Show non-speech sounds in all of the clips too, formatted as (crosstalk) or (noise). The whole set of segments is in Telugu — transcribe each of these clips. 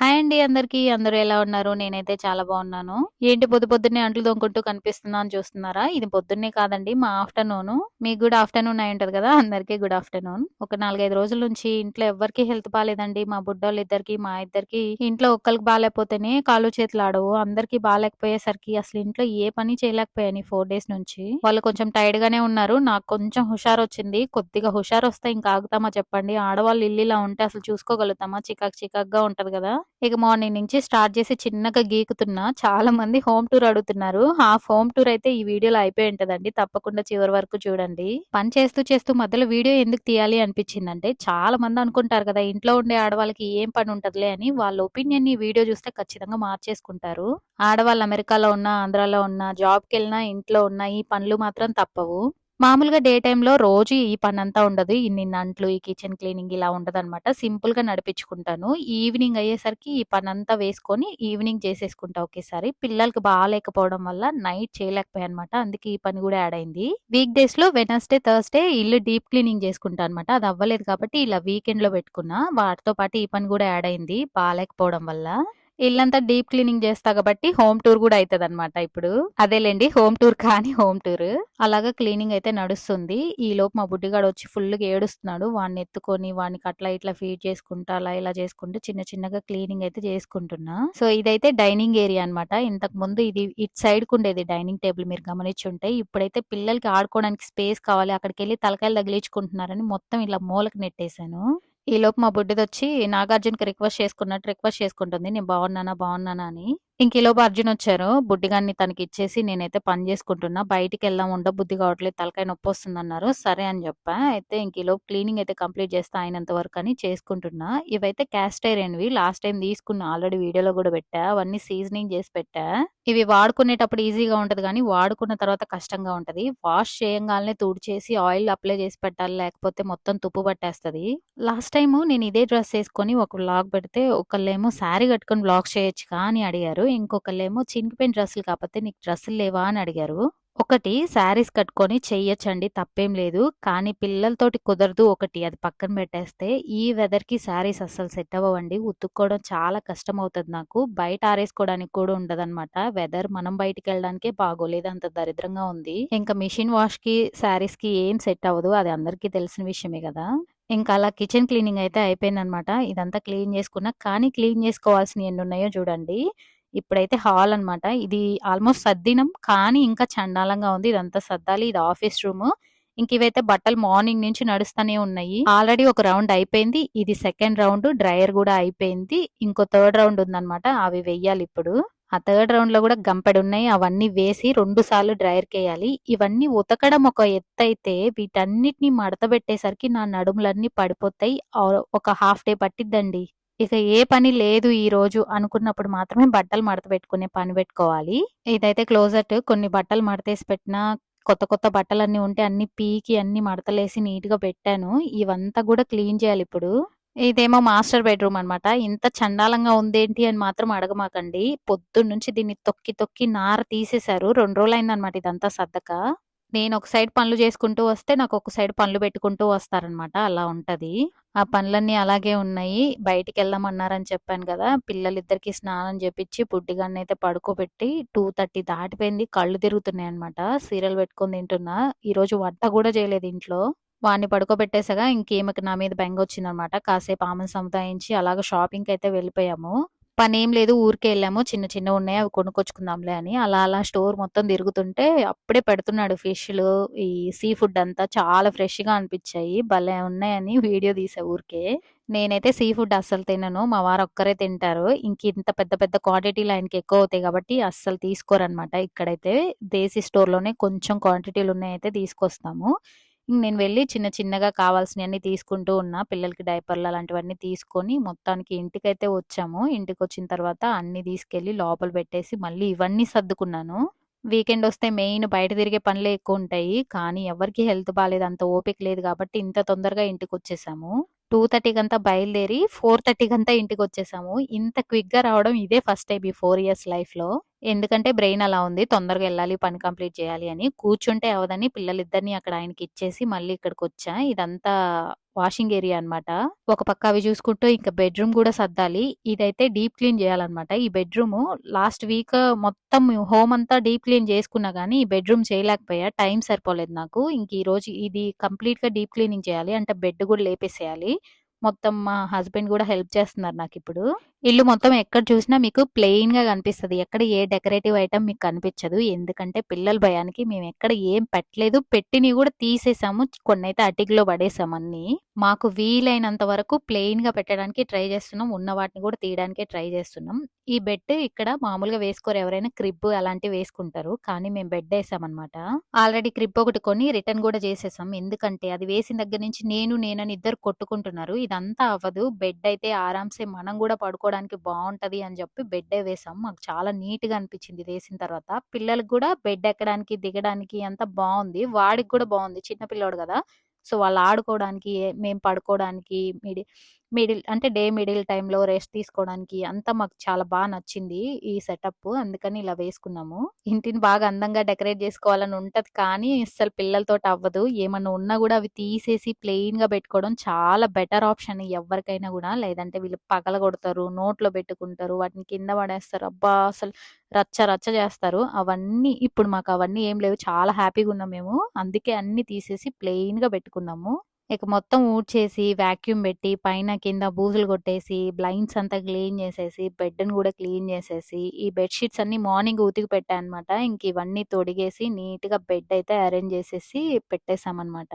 హాయ్ అండి అందరికీ. అందరూ ఎలా ఉన్నారు? నేనైతే చాలా బాగున్నాను. ఏంటి పొద్దు పొద్దున్నే అంట్లు దొంగుకుంటూ కనిపిస్తున్నా అని చూస్తున్నారా? ఇది పొద్దున్నే కాదండి మా ఆఫ్టర్నూన్ మీకు గుడ్ ఆఫ్టర్‌నూన్ అయి ఉంటుంది కదా అందరికీ గుడ్ ఆఫ్టర్‌నూన్. ఒక 4, 5 రోజుల నుంచి ఇంట్లో ఎవ్వరికీ హెల్త్ బాగాలేదండి మా బుడ్డోళ్ళిద్దరికీ, మా ఇద్దరికీ ఇంట్లో ఒక్కరికి బాగాలేకపోతేనే కాళ్ళు చేతులు ఆడవు. అందరికీ బాగాలేకపోయేసరికి అసలు ఇంట్లో ఏ పని చేయలేకపోయాను ఫోర్ డేస్ నుంచి. వాళ్ళు కొంచెం టైర్డ్ గానే ఉన్నారు. నాకు కొంచెం హుషారు వచ్చింది కొద్దిగా హుషారు వస్తే ఇంకా ఆగుతామా చెప్పండి? ఆడవాళ్ళు ఇలా ఉంటే అసలు చూసుకోగలుగుతామా? చికాక్ చికాక్గా ఉంటది కదా ఇక మార్నింగ్ నుంచి స్టార్ట్ చేసి చిన్నగా గీకుతున్నా. చాలా మంది హోమ్ టూర్ అడుగుతున్నారు. హాఫ్ హోమ్ టూర్ అయితే ఈ వీడియోలో అయిపోయి ఉంటదండి. తప్పకుండా చివరి వరకు చూడండి. పని చేస్తూ చేస్తూ మధ్యలో వీడియో ఎందుకు తీయాలి అనిపించిందంటే చాలా మంది అనుకుంటారు కదా! ఇంట్లో ఉండే ఆడవాళ్ళకి ఏం పని ఉంటదిలే అని. వాళ్ళ ఒపీనియన్ ఈ వీడియో చూస్తే ఖచ్చితంగా మార్చేసుకుంటారు. ఆడవాళ్ళు అమెరికాలో ఉన్నా, ఆంధ్రాలో ఉన్నా, జాబ్‌కెళ్ళినా, ఇంట్లో ఉన్నా ఈ పనులు మాత్రం తప్పవు. మామూలుగా డే టైంలో రోజు ఈ పని అంతా ఉండదు. ఇన్ని అంట్లు, ఈ కిచెన్ క్లీనింగ్ ఇలా ఉండదనమాట. సింపుల్‌గా నడిపించుకుంటాను. ఈవినింగ్ అయ్యేసరికి ఈ పనంతా వేసుకొని ఈవినింగ్ చేసేసుకుంటా ఒకేసారి. పిల్లలకి బాగాలేకపోవడం వల్ల నైట్ చేయలేకపోయానమాట. అందుకే ఈ పని కూడా యాడ్ అయింది. వీక్ డేస్‌లో వెనస్డే థర్స్‌డే ఇల్లు డీప్ క్లీనింగ్ చేసుకుంటా అనమాట. అది అవ్వలేదు కాబట్టి ఇలా వీకెండ్‌లో పెట్టుకున్నా. వాటితో పాటు ఈ పని కూడా యాడ్ అయింది బాగాలేకపోవడం వల్ల. ఇల్లంతా డీప్ క్లీనింగ్ చేస్తా కాబట్టి హోమ్ టూర్ కూడా అవుతుంది అనమాట ఇప్పుడు. అదేలేండి హోమ్ టూర్ కానీ హోమ్ టూర్. అలాగా క్లీనింగ్ అయితే నడుస్తుంది. ఈ లోపు మా బుడ్డిగాడు వచ్చి ఫుల్‌గా ఏడుస్తున్నాడు. వాడిని ఎత్తుకొని వాడికి అట్లా ఇట్లా ఫీడ్ చేసుకుంటా అలా ఇలా చేసుకుంటూ చిన్న చిన్నగా క్లీనింగ్ అయితే చేసుకుంటున్నా. సో ఇదైతే డైనింగ్ ఏరియా అనమాట. ఇంతకుముందు ఇది ఇటు సైడ్‌కుండేది డైనింగ్ టేబుల్ మీరు గమనించుంటే. ఇప్పుడైతే పిల్లలకి ఆడుకోవడానికి స్పేస్ కావాలి. అక్కడికెళ్ళి తలకాయలు తగిలించుకుంటున్నారని మొత్తం ఇలా మూలకి నెట్టేశాను. ఈలోపు మా బుడ్డిదొచ్చి నాగార్జునకి రిక్వెస్ట్ చేసుకున్నట్టు రిక్వెస్ట్ చేసుకుంటుంది. నేను బాగున్నానా? బాగున్నానా? అని. ఇంక ఈలోపు అర్జున్ వచ్చారు. బుడ్డిగాడిని తనకిచ్చేసి నేనైతే పని చేసుకుంటున్నా. బయటకి వెళ్దాం ఉండ బుద్ధి కావట్లేదు. తలకాయ నొప్పొస్తుందన్నారు. సరే అని చెప్పా. అయితే ఇంక ఈలోపు క్లీనింగ్ అయితే కంప్లీట్ చేస్తా అయినంత వరకు అని చేసుకుంటున్నా. ఇవైతే క్యాస్ట్ ఐరన్‌వి. లాస్ట్ టైం తీసుకున్నా. ఆల్రెడీ వీడియోలో కూడా పెట్టా. అవన్నీ సీజనింగ్ చేసి పెట్టా. ఇవి వాడుకునేటప్పుడు ఈజీగా ఉంటది కానీ వాడుకున్న తర్వాత కష్టంగా ఉంటది. వాష్ చేయంగానే తుడిచేసి ఆయిల్ అప్లై చేసి పెట్టాలి. లేకపోతే మొత్తం తుప్పు పట్టేస్తది. లాస్ట్ టైము నేను ఇదే డ్రెస్ వేసుకొని ఒక బ్లాగ్ పెడితే ఒకళ్ళేమో శారీ కట్టుకొని బ్లాగ్ చేయొచ్చుగా అని అడిగారు. ఇంకొకళ్ళేమో చినిగిపోయిన డ్రెస్సులు కాకపోతే నీకు డ్రెస్సులు లేవా? అని అడిగారు. ఒకటి శారీస్ కట్టుకొని చెయ్యొచ్చండి తప్పేం లేదు. కానీ పిల్లలతోటి కుదరదు ఒకటి. అది పక్కన పెట్టేస్తే ఈ వెదర్‌కి శారీస్ అస్సలు సెట్ అవ్వండి ఉతుక్కోవడం చాలా కష్టం అవుతుంది నాకు. బయట ఆరేసుకోవడానికి కూడా ఉండదన్నమాట వెదర్ మనం బయటికెళ్ళడానికే బాగోలేదు. అంత దరిద్రంగా ఉంది. ఇంకా మిషన్ వాష్‌కి, శారీస్‌కి ఏం సెట్ అవ్వదు. అది అందరికీ తెలిసిన విషయమే కదా ఇంకా అలా కిచెన్ క్లీనింగ్ అయితే అయిపోయిందనమాట. ఇదంతా క్లీన్ చేసుకున్నా. కానీ క్లీన్ చేసుకోవాల్సినయి ఎన్నున్నాయో చూడండి. ఇప్పుడైతే హాల్ అనమాట. ఇది ఆల్మోస్ట్ సర్దినం కానీ ఇంకా చండాలంగా ఉంది. ఇదంతా సర్దాలి. ఇది ఆఫీస్ రూమ్ ఇంక ఇవైతే బట్టలు మార్నింగ్ నుంచి నడుస్తూనే ఉన్నాయి. ఆల్రెడీ ఒక రౌండ్ అయిపోయింది. ఇది సెకండ్ రౌండ్. డ్రైయర్ కూడా అయిపోయింది. ఇంకో థర్డ్ రౌండ్ ఉందనమాట. అవి వెయ్యాలి ఇప్పుడు ఆ థర్డ్ రౌండ్లో కూడా గంపెడు ఉన్నాయి అవన్నీ వేసి రెండు సార్లు డ్రైయర్ కేయాలి ఇవన్నీ ఉతకడం ఒక ఎత్తయితే వీటన్నిటిని మడత పెట్టేసరికి నా నడుములన్నీ పడిపోతాయి. ఒక హాఫ్ డే పట్టిద్దండి. ఇక ఏ పని లేదు ఈ రోజు అనుకున్నప్పుడు మాత్రమే బట్టలు మడత పెట్టుకునే పని పెట్టుకోవాలి. ఇదైతే క్లోజెట్. కొన్ని బట్టలు మడతేసి పెట్టినా, కొత్త కొత్త బట్టలు అన్ని ఉంటే అన్ని పీకి అన్ని మడతలేసి నీట్గా పెట్టాను. ఇవంతా కూడా క్లీన్ చేయాలి ఇప్పుడు ఇదేమో మాస్టర్ బెడ్‌రూమ్ అనమాట. ఇంత చండాలంగా ఉందేంటి అని మాత్రం అడగమాకండి. పొద్దున్నుంచి దీన్ని తొక్కి తొక్కి నార తీసేశారు. 2 రోజులయిందనమాట ఇదంతా సద్దక. నేను ఒక సైడ్ పనులు చేసుకుంటూ వస్తే నాకు ఒక సైడ్ పనులు పెట్టుకుంటూ వస్తారనమాట. అలా ఉంటది. ఆ పనులన్నీ అలాగే ఉన్నాయి. బయటికెళ్దామన్నారని చెప్పాను కదా పిల్లలిద్దరికి స్నానం చేపించి పుట్టిగాన్ని అయితే పడుకోబెట్టి 2:30 దాటిపోయింది. కళ్ళు తిరుగుతున్నాయి అనమాట సీరియల్ పెట్టుకొని తింటున్నా. ఈరోజు వంట కూడా చేయలేదు ఇంట్లో. వాడిని పడుకోబెట్టేసాగా ఇంకేమకి నా మీద బెంగ వచ్చిందనమాట కాసేపు ఆమెను సముదాయించి కి అయితే వెళ్ళిపోయాము. పనేం లేదు. ఊరికే వెళ్ళాము చిన్న చిన్నవున్నాయి. అవి కొనుక్కొచ్చుకుందాంలే అని. అలా అలా స్టోర్ మొత్తం తిరుగుతుంటే అప్పుడే పెడుతున్నాడు ఫిష్‌లు, ఈ సీ ఫుడ్ అంతా చాలా ఫ్రెష్‌గా అనిపించాయి భలే ఉన్నాయని వీడియో తీసా ఊరికే. నేనైతే సీ ఫుడ్ అస్సలు తినను. మా వారు ఒక్కరే తింటారు. ఇంకింత పెద్ద పెద్ద క్వాంటిటీలు ఆయనకి ఎక్కువవుతాయి కాబట్టి అస్సలు తీసుకోరనమాట. ఇక్కడైతే దేశీ స్టోర్‌లోనే కొంచెం క్వాంటిటీలున్నాయయితే తీసుకొస్తాము. నేను వెళ్ళి చిన్న చిన్నగా కావాల్సినవన్నీ తీసుకుంటూ ఉన్నా. పిల్లలకి డైపర్‌లు అలాంటివన్నీ తీసుకొని మొత్తానికి ఇంటికైతే వచ్చాము. ఇంటికి వచ్చిన తర్వాత అన్నీ తీసుకెళ్ళి లోపల పెట్టేసి మళ్ళీ ఇవన్నీ సర్దుకున్నాను. వీకెండ్ వస్తే మెయిన్ బయట తిరిగే పనులే ఎక్కువ ఉంటాయి కానీ ఎవరికీ హెల్త్ బాగాలేదు అంత ఓపిక లేదు కాబట్టి ఇంత తొందరగా ఇంటికి వచ్చేసాము టూ థర్టీ అంతా బయలుదేరి ఫోర్ థర్టీ కంతా ఇంటికి వచ్చేసాము ఇంత క్విక్‌గా రావడం ఇదే ఫస్ట్ టైం ఈ ఫోర్ ఇయర్స్ లైఫ్‌లో. ఎందుకంటే బ్రెయిన్ అలా ఉంది. తొందరగా వెళ్ళాలి పని కంప్లీట్ చేయాలి అని. కూర్చుంటే అవ్వదని పిల్లలిద్దరిని అక్కడ ఆయనకి ఇచ్చేసి మళ్ళీ ఇక్కడికి వచ్చా ఇదంతా వాషింగ్ ఏరియా అన్నమాట. ఒక పక్క అవి చూసుకుంటూ ఇంకా బెడ్‌రూమ్ కూడా సర్దాలి. ఇదైతే డీప్ క్లీన్ చేయాలన్నమాట. ఈ బెడ్రూమ్ లాస్ట్ వీక్ మొత్తం హోమ్ అంతా డీప్ క్లీన్ చేసుకున్నా గానీ, ఈ బెడ్‌రూమ్ చేయలేకపోయా. టైం సరిపోలేదు నాకు. ఇంక రోజు ఇది కంప్లీట్గా డీప్ క్లీనింగ్ చేయాలి. అంటే బెడ్ కూడా లేపేసేయాలి. మొత్తం మా హస్బెండ్ కూడా హెల్ప్ చేస్తున్నారు నాకు ఇప్పుడు ఇల్లు మొత్తం ఎక్కడ చూసినా మీకు ప్లెయిన్‌గా కనిపిస్తుంది ఎక్కడ ఏ డెకరేటివ్ ఐటమ్ మీకు కనిపించదు. ఎందుకంటే పిల్లల భయానికి మేము ఎక్కడ ఏం పెట్టలేదు. పెట్టినవి కూడా తీసేసాము. కొన్నైతే అటిక్‌లో పడేసాం అన్ని మాకు వీలైనంత వరకు ప్లెయిన్‌గా పెట్టడానికి ట్రై చేస్తున్నాం. ఉన్న వాటిని కూడా తీయడానికే ట్రై చేస్తున్నాం. ఈ బెడ్ ఇక్కడ మామూలుగా వేసుకోరు. ఎవరైనా క్రిబ్ అలాంటివి వేసుకుంటారు. కానీ మేము బెడ్ వేసామన్నమాట ఆల్రెడీ క్రిబ్ ఒకటి కొని రిటర్న్ కూడా చేసేసాం. ఎందుకంటే అది వేసిన దగ్గర నుంచి నేను, నేనని ఇద్దరు కొట్టుకుంటున్నారు. ఇదంతా అవ్వదు. బెడ్ అయితే ఆరామ్సే మనం కూడా పడుకో పడుకోవడానికి బాగుంటుంది అని చెప్పి బెడ్డే వేసాం. మాకు చాలా నీట్‌గా అనిపించింది వేసిన తర్వాత. పిల్లలకి కూడా బెడ్ ఎక్కడానికి, దిగడానికి అంత బాగుంది వాడికి కూడా బాగుంది చిన్న పిల్లోడు కదా సో, వాళ్ళు ఆడుకోవడానికి, మేము పడుకోవడానికి మీడి మిడిల్ అంటే డే మిడిల్ టైంలో రెస్ట్ తీసుకోవడానికి అంతా మాకు చాలా బాగా నచ్చింది ఈ సెటప్. అందుకని ఇలా వేసుకున్నాము. ఇంటిని బాగా అందంగా డెకరేట్ చేసుకోవాలని ఉంటది కానీ, అసలు పిల్లలతోటి అవ్వదు. ఏమన్నా ఉన్నా కూడా అవి తీసేసి ప్లెయిన్‌గా పెట్టుకోవడం చాలా బెటర్ ఆప్షన్ ఎవరికైనా కూడా లేదంటే వీళ్ళు పగల కొడతారు నోట్లో పెట్టుకుంటారు, వాటిని కింద పడేస్తారు. అబ్బా! అసలు రచ్చ రచ్చ చేస్తారు. అవన్నీ ఇప్పుడు మాకు అవన్నీ ఏం లేవు. చాలా హ్యాపీగా ఉన్నాం మేము. అందుకే అన్ని తీసేసి ప్లెయిన్‌గా పెట్టుకున్నాము. ఇక మొత్తం ఊడ్చేసి, వాక్యూమ్ పెట్టి, పైన కింద బూజులు కొట్టేసి, బ్లైండ్స్ అంతా క్లీన్ చేసేసి, బెడ్‌ని కూడా క్లీన్ చేసేసి, ఈ బెడ్షీట్స్ అన్ని అన్నీ మార్నింగ్ ఉతికి పెట్టా అన్నమాట. ఇంక ఇవన్నీ తొడిగేసి నీట్‌గా బెడ్ అయితే అరేంజ్ చేసేసి పెట్టేసామన్నమాట.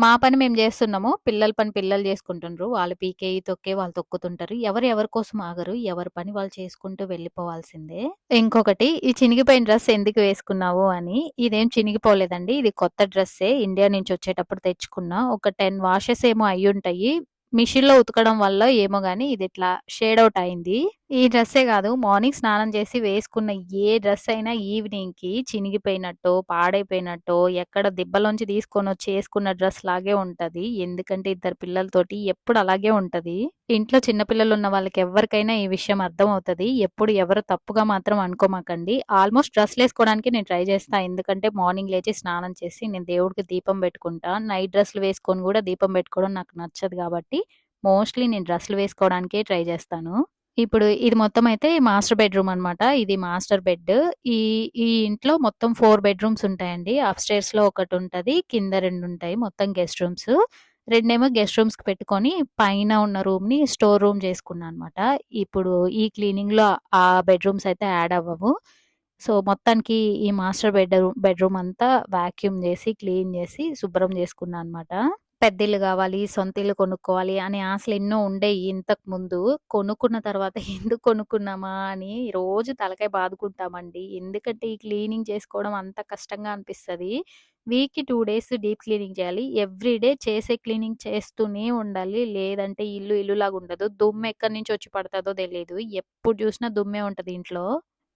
మా పని మేము చేస్తున్నాము. పిల్లల పని పిల్లలు చేసుకుంటుండ్రు. వాళ్ళు పీకే తొక్కే వాళ్ళు తొక్కుతుంటారు. ఎవరు ఎవరి కోసం ఆగరు. ఎవరి పని వాళ్ళు చేసుకుంటూ వెళ్ళిపోవాల్సిందే. ఇంకొకటి ఈ చినిగిపోయిన డ్రెస్ ఎందుకు వేసుకున్నావు అని. ఇదేం చినిగిపోలేదండి. ఇది కొత్త డ్రెస్సే. ఇండియా నుంచి వచ్చేటప్పుడు తెచ్చుకున్నా. ఒక 10 వాషెస్ ఏమో అయ్యుంటాయి. మిషన్‌లో ఉతకడం వల్ల ఏమో కానీ ఇది ఇట్లా షేడ్ అవుట్ అయింది. ఈ డ్రెస్సే కాదు మార్నింగ్ స్నానం చేసి వేసుకున్న ఏ డ్రెస్ అయినా ఈవినింగ్‌కి చినిగిపోయినట్టో, పాడైపోయినట్టో, ఎక్కడ దిబ్బలోంచి తీసుకొని వచ్చి వేసుకున్న డ్రెస్ లాగే ఉంటుంది ఎందుకంటే ఇద్దరు పిల్లలతోటి ఎప్పుడు అలాగే ఉంటుంది ఇంట్లో చిన్న పిల్లలున్న వాళ్ళకి ఎవ్వరికైనా ఈ విషయం అర్థమవుతుంది ఎప్పుడు ఎవరు తప్పుగా మాత్రం అనుకోమాకండి. ఆల్మోస్ట్ డ్రెస్‌లేసుకోవడానికి నేను ట్రై చేస్తాను ఎందుకంటే మార్నింగ్ లేచి స్నానం చేసి నేను దేవుడికి దీపం పెట్టుకుంటా. నైట్ డ్రెస్‌లు వేసుకొని కూడా దీపం పెట్టుకోవడం నాకు నచ్చదు కాబట్టి, మోస్ట్‌లీ నేను డ్రెస్సులు వేసుకోవడానికే ట్రై చేస్తాను. ఇప్పుడు ఇది మొత్తం అయితే మాస్టర్ బెడ్‌రూమ్ అన్నమాట. ఇది మాస్టర్ బెడ్. ఈ ఈ ఇంట్లో మొత్తం ఫోర్ బెడ్‌రూమ్స్ ఉంటాయండి. ఒకటి ఉంటది కింద రెండు ఉంటాయి. మొత్తం గెస్ట్ రూమ్స్. రెండేమో గెస్ట్ రూమ్స్‌కి పెట్టుకొని పైన ఉన్న రూమ్ని స్టోర్ రూమ్ చేసుకున్నా అనమాట ఇప్పుడు ఈ క్లీనింగ్లో ఆ బెడ్‌రూమ్స్ అయితే యాడ్ అవ్వవు. సో, మొత్తానికి ఈ మాస్టర్ బెడ్ బెడ్‌రూమ్ అంతా వాక్యూమ్ చేసి, క్లీన్ చేసి, శుభ్రం చేసుకున్నా అన్నమాట. పెద్దిల్లు కావాలి, సొంత ఇల్లు కొనుక్కోవాలి అనే ఆశలు ఎన్నో ఉండేవి ఇంతకు ముందు కొనుక్కున్న తర్వాత (laughs) ఎందుకు కొనుక్కున్నామా అని రోజు తలకాయ బాదుకుంటామండి. ఎందుకంటే ఈ క్లీనింగ్ చేసుకోవడం అంత కష్టంగా అనిపిస్తది. వీక్‌కి టూ డేస్ డీప్ క్లీనింగ్ చేయాలి. ఎవ్రీ డే చేసే క్లీనింగ్ చేస్తూనే ఉండాలి. లేదంటే ఇల్లు ఇల్లులాగా ఉండదు. దుమ్ము ఎక్కడి నుంచి వచ్చి పడుతుందో తెలియదు ఎప్పుడు చూసినా దుమ్మే ఉంటుంది ఇంట్లో.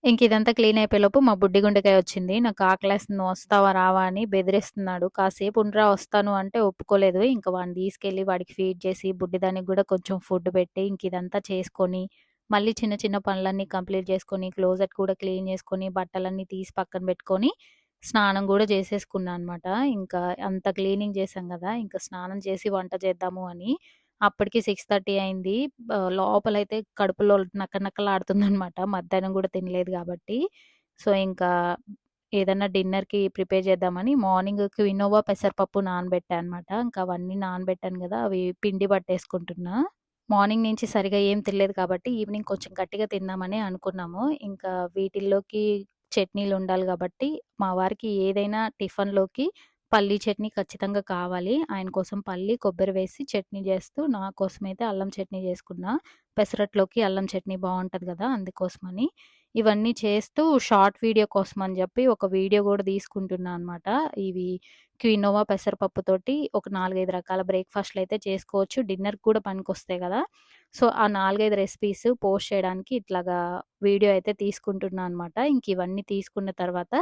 ఇంక ఇదంతా క్లీన్ అయిపోయేలోపు మా బుడ్డి గుండెకాయ వచ్చింది. నాకు ఆకలేస్తుంది వస్తావా, రావా అని బెదిరిస్తున్నాడు. కాసేపు ఉండరా వస్తాను అంటే ఒప్పుకోలేదు. ఇంకా వాడిని తీసుకెళ్ళి వాడికి ఫీడ్ చేసి, బుడ్డి దానికి కూడా కొంచెం ఫుడ్ పెట్టి, ఇంక ఇదంతా చేసుకొని, మళ్ళీ చిన్న చిన్న పనులన్నీ కంప్లీట్ చేసుకొని, క్లోజెట్ కూడా క్లీన్ చేసుకొని, బట్టలన్నీ తీసి పక్కన పెట్టుకొని, స్నానం కూడా చేసేసుకున్నా అనమాట ఇంకా అంత క్లీనింగ్ చేశాం కదా ఇంకా స్నానం చేసి వంట చేద్దాము అని. అప్పటికి 6:30 అయింది. లోపలైతే కడుపులో నక్కనక్కలాడుతుంది అనమాట మధ్యాహ్నం కూడా తినలేదు కాబట్టి. సో, ఇంకా ఏదన్నా డిన్నర్‌కి ప్రిపేర్ చేద్దామని మార్నింగ్ క్వినోవా, పెసరపప్పు నానబెట్టా అనమాట ఇంకా అవన్నీ నానబెట్టాను కదా అవి పిండి పట్టేసుకుంటున్నా. మార్నింగ్ నుంచి సరిగా ఏం తినలేదు కాబట్టి ఈవినింగ్ కొంచెం గట్టిగా తిందామని అనుకున్నాము. ఇంకా వీటిల్లోకి చట్నీలు ఉండాలి కాబట్టి, మా వారికి ఏదైనా టిఫిన్‌లోకి పల్లీ చట్నీ ఖచ్చితంగా కావాలి. ఆయన కోసం పల్లి, కొబ్బరి వేసి చట్నీ చేస్తూ, నా అయితే అల్లం చట్నీ చేసుకున్నా. పెసరట్లోకి అల్లం చట్నీ బాగుంటుంది కదా అందుకోసమని. ఇవన్నీ చేస్తూ షార్ట్ వీడియో కోసం అని చెప్పి ఒక వీడియో కూడా తీసుకుంటున్నా అనమాట ఇవి క్వినోవా, పెసరపప్పుతోటి ఒక నాలుగైదు రకాల బ్రేక్ఫాస్ట్లు అయితే చేసుకోవచ్చు. డిన్నర్‌కి కూడా పనికొస్తాయి కదా సో, ఆ 4, 5 రెసిపీస్ పోస్ట్ చేయడానికి ఇట్లాగా వీడియో అయితే తీసుకుంటున్నా అనమాట ఇంక ఇవన్నీ తీసుకున్న తర్వాత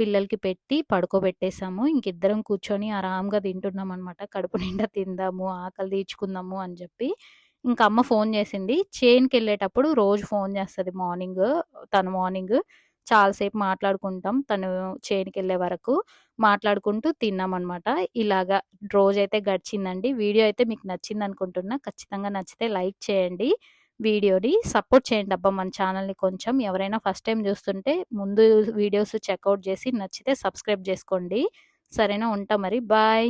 పిల్లలకి పెట్టి పడుకోబెట్టేసాము. ఇంకిద్దరం కూర్చొని ఆరాంగా తింటున్నామనమాట. కడుపు నిండా తిందాము, ఆకలి తీర్చుకుందాము అని చెప్పి ఇంకా అమ్మ ఫోన్ చేసింది చేన్కి చేనుకెళ్ళేటప్పుడు రోజు ఫోన్ చేస్తుంది మార్నింగ్ తను మార్నింగ్ చాలాసేపు మాట్లాడుకుంటాం. తను చేనుకెళ్ళే వరకు. మాట్లాడుకుంటూ తిన్నామనమాట. ఇలాగా రోజైతే గడిచిందండి. వీడియో అయితే మీకు నచ్చింది అనుకుంటున్నా ఖచ్చితంగా నచ్చితే లైక్ చేయండి వీడియోని. సపోర్ట్ చేయండి అబ్బా మన ఛానల్‌ని కొంచెం. ఎవరైనా ఫస్ట్ టైం చూస్తుంటే ముందు వీడియోస్ చెక్అవుట్ చేసి నచ్చితే సబ్స్క్రైబ్ చేసుకోండి సరేనా? ఉంటా మరి. బాయ్.